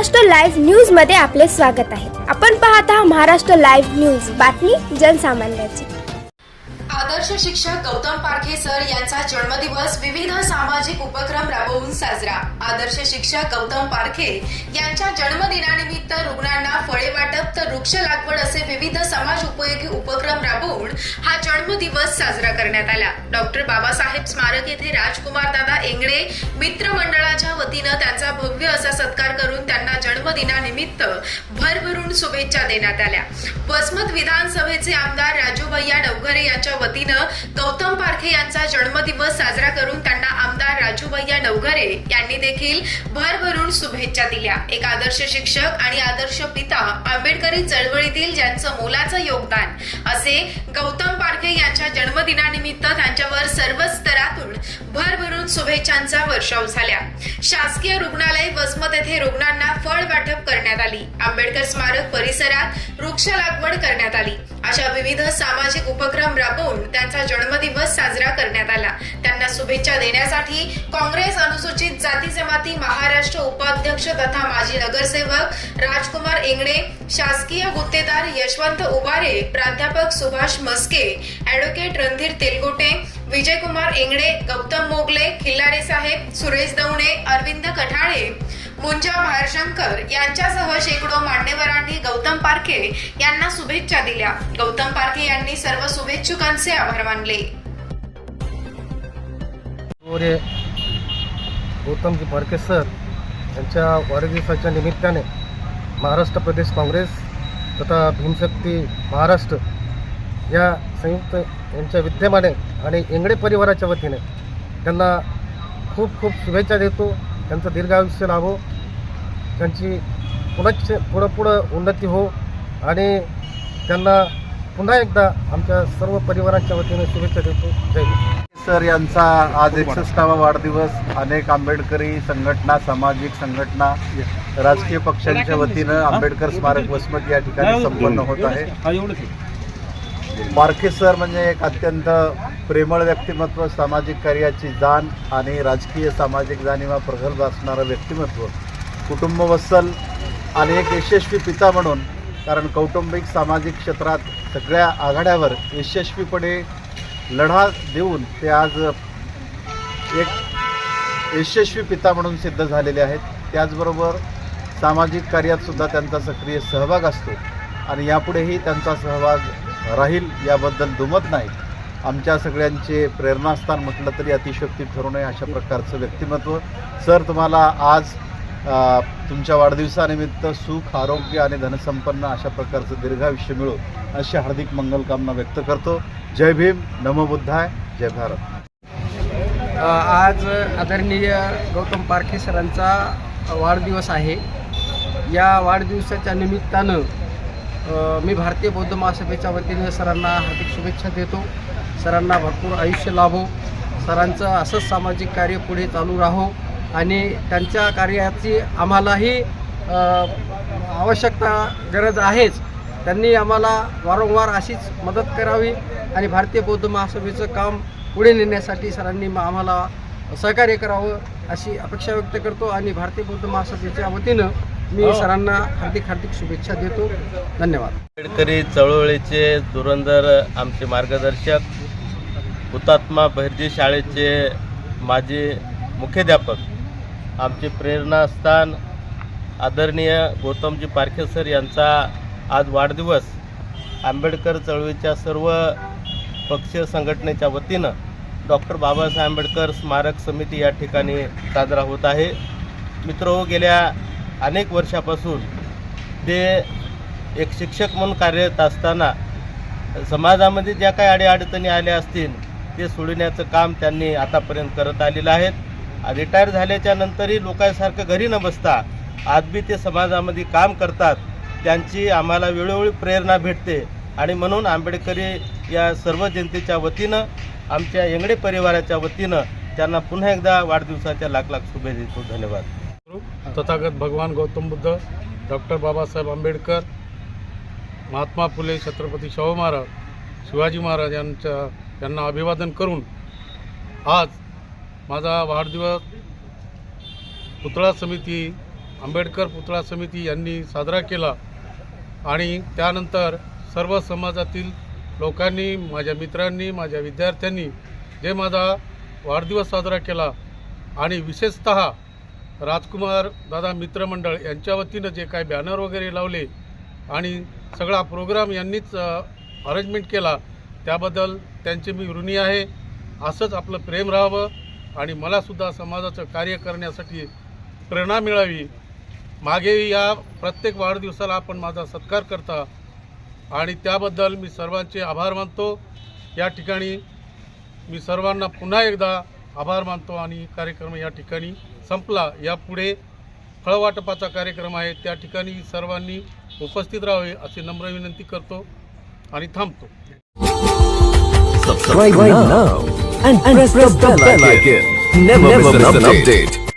Maharashtra live न्यूजमध्ये आपले स्वागत आहे. आपण पाहत आहात महाराष्ट्र लाईव्ह न्यूज. बातमी जनसामान्याची. आदर्श शिक्षक गौतम पारखे सर यांचा जन्मदिवस विविध सामाजिक उपक्रम राबवून साजरा. आदर्श शिक्षक गौतम पारखे यांच्या जन्मदिनानिमित्त रुग्णांना फळे वाटप तर वृक्ष लागवड असे विविध समाज उपयोगी उपक्रम राबवून हा जन्मदिवस साजरा करण्यात आला. डॉक्टर बाबासाहेब स्मारक येथे राजकुमार दादा एंगडे मित्र मंडळाच्या वतीनं त्यांचा भव्य असा सत्कार निमित्त भरभरून शुभेच्छा देण्यात आल्या. वसमत विधानसभेचे आमदार राजू भैया नवघरे यांच्या वतीनं गौतम पारखे यांचा जन्मदिवस साजरा करून त्यांना आमदार नवघरे यांनी देखील भरभरून शुभेच्छा दिल्या. एक आदर्श शिक्षक आणि आदर्श पिता आंबेडकरी चळवळीतील ज्यांचं मोलाचं योगदान असे गौतम पारखे यांच्या जन्मदिनानिमित्त त्यांच्यावर सर्व स्तरातून भरभरून शुभेच्छांचा वर्षाव झाल्या. शासकीय रुग्णालय वसमत येथे रुग्णांना फळ वाटप करण्यात आली. आंबेडकर स्मारक परिसरात वृक्ष लागवड करण्यात आली. अशा विविध सामाजिक उपक्रम राबवून त्यांचा जन्मदिवस साजरा करण्यात आला. त्यांना शुभेच्छा देण्यासाठी काँग्रेस अनुसूचित जाती जमाती महाराष्ट्र उपाध्यक्ष तथा माजी नगरसेवक राजकुमार इंगणे शासकीय गुत्तेदार यशवंत उबारे प्राध्यापक सुभाष मस्के ॲडव्होकेट रणधीर तेलगोटे विजयकुमार एंगडे गौतम मोगले खिल्लारे साहेब सुरेश दवणे अरविंद कठाळे मुंजा भारशंकर यांच्यासह शेकडो मान्यवरांनी गौतम पारखे यांना शुभेच्छा दिल्या. गौतम पारखे यांनी सर्व शुभेच्छुकांचे आभार मानले. गौतमजी फडके सर यांच्या वाढदिवसाच्या निमित्ताने महाराष्ट्र प्रदेश काँग्रेस तथा भीमशक्ती महाराष्ट्र या संयुक्त यांच्या विद्यमाने आणि इंगडे परिवाराच्या वतीने त्यांना खूप खूप शुभेच्छा देतो. त्यांचं दीर्घ आयुष्य लाभो. त्यांची पुढं पुढं पुढं उन्नती हो आणि त्यांना पुन्हा एकदा आमच्या सर्व परिवारांच्या वतीने शुभेच्छा देतो. जय हिंद. सर यांचा आज एकसष्टावा वाढदिवस. अनेक आंबेडकरी संघटना सामाजिक संघटना राजकीय पक्षांच्या वतीनं आंबेडकर स्मारक वसमत या ठिकाणी संपन्न होत आहे. पारखे सर म्हणजे एक अत्यंत प्रेमळ व्यक्तिमत्व सामाजिक कार्याची जाण आणि राजकीय सामाजिक जाणीवा प्रगल्भ असणारं व्यक्तिमत्व. कुटुंबवत्सल आणि एक यशस्वी पिता म्हणून कारण कौटुंबिक सामाजिक क्षेत्रात सगळ्या आघाड्यावर यशस्वीपणे लढा देऊन ते आज एक यशस्वी पिता म्हणून सिद्ध झालेले आहेत. त्याचबरोबर सामाजिक कार्यात सुद्धा त्यांचा सक्रिय सहभाग असतो आणि यापुढेही त्यांचा सहभाग राहील याबद्दल दुमत नाही. आमच्या सगळ्यांचे प्रेरणास्थान म्हटलं तरी अतिशयोक्ती ठरू नये अशा प्रकारचं व्यक्तिमत्व. सर तुम्हाला आज तुमच्या वाढदिवसानिमित्त सुख आरोग्य आणि धनसंपन्न अशा प्रकारचं दीर्घायुष्य मिळो अशी हार्दिक मंगलकामना व्यक्त करतो. जय भीम नमो बुद्धाय जय भारत. आज आदरणीय गौतम पारखे सरांचा वाढदिवस आहे. या वाढदिवसाच्या निमित्तानं मी भारतीय बौद्ध महासभेच्या वतीने सरांना हार्दिक शुभेच्छा देतो. सरांना भरपूर आयुष्य लाभो. सरांचं असंच सामाजिक कार्य पुढे चालू राहो. आणि त्यांच्या कार्याची आम्हालाही आवश्यकता गरज आहेच. त्यांनी आम्हाला वारंवार अशीच मदत करावी आणि भारतीय बौद्ध महासभेचं काम पुढे नेण्यासाठी सरांनी आम्हाला सहकार्य करावं अशी अपेक्षा व्यक्त करतो आणि भारतीय बौद्ध महासभेच्या वतीनं मी सरांना हार्दिक हार्दिक शुभेच्छा देतो. धन्यवाद. आंबेडकरी चळवळीचे धुरंधर आमचे मार्गदर्शक हुतात्मा बहिर्जी शाळेचे माजी मुख्याध्यापक आमचे प्रेरणास्थान आदरणीय गौतमजी पारखे सर यांचा आज वाढदिवस आंबेडकर चळवळीच्या सर्व पक्षीय संघटनेच्या वतीनं डॉक्टर बाबासाहेब आंबेडकर स्मारक समिती या ठिकाणी साजरा होत आहे. मित्र गेल्या अनेक वर्षापासून ते एक शिक्षक म्हणून कार्यरत असताना समाजामध्ये ज्या काही अडीअडचणी आल्या असतील ते सोडविण्याचं काम त्यांनी आतापर्यंत करत आलेलं आहेत. रिटायर झाल्याच्या नंतरही लोकांसारखं घरी न बसता आज बी ते समाजामध्ये काम करतात त्यांची आम्हाला वेळोवेळी प्रेरणा भेटते. आणि म्हणून आंबेडकरी या सर्व जनतेच्या वतीनं आमच्या येंगडे परिवाराच्या वतीनं त्यांना पुन्हा एकदा वाढदिवसाच्या लाख लाख शुभेच्छा देतो. धन्यवाद. तथागत भगवान गौतम बुद्ध डॉक्टर बाबासाहेब आंबेडकर महात्मा फुले छत्रपती शाहू महाराज शिवाजी महाराज यांच्या यांना अभिवादन करून आज माझा वाढदिवस पुतळा समिती आंबेडकर पुतळा समिती यांनी साजरा केला आणि त्यानंतर सर्व समाजातील लोकांनी माझ्या मित्रांनी माझ्या विद्यार्थ्यांनी जे माझा वाढदिवस साजरा केला आणि विशेषत राजकुमार दादा मित्रमंडळ यांच्या वतीनं जे काय बॅनर वगैरे लावले आणि सगळा प्रोग्राम यांनीच अरेंजमेंट केला त्याबद्दल त्यांचे मी ऋणी आहे. असंच आपलं प्रेम राहावं. आणि मलासुद्धा समाजाचं कार्य करण्यासाठी प्रेरणा मिळावी. मागे या प्रत्येक वाढदिवसाला आपण माझा सत्कार करता आणि त्याबद्दल मी सर्वांचे आभार मानतो. या ठिकाणी मी सर्वांना पुन्हा एकदा आभार मानतो आणि कार्यक्रम या ठिकाणी संपला. यापुढे फळवाटपाचा कार्यक्रम आहे. त्या ठिकाणी सर्वांनी उपस्थित राहावे अशी नम्र विनंती करतो आणि थांबतो. Subscribe, Subscribe now, now and, and press, press the, the bell, bell icon. icon. Never, Never miss an update. update.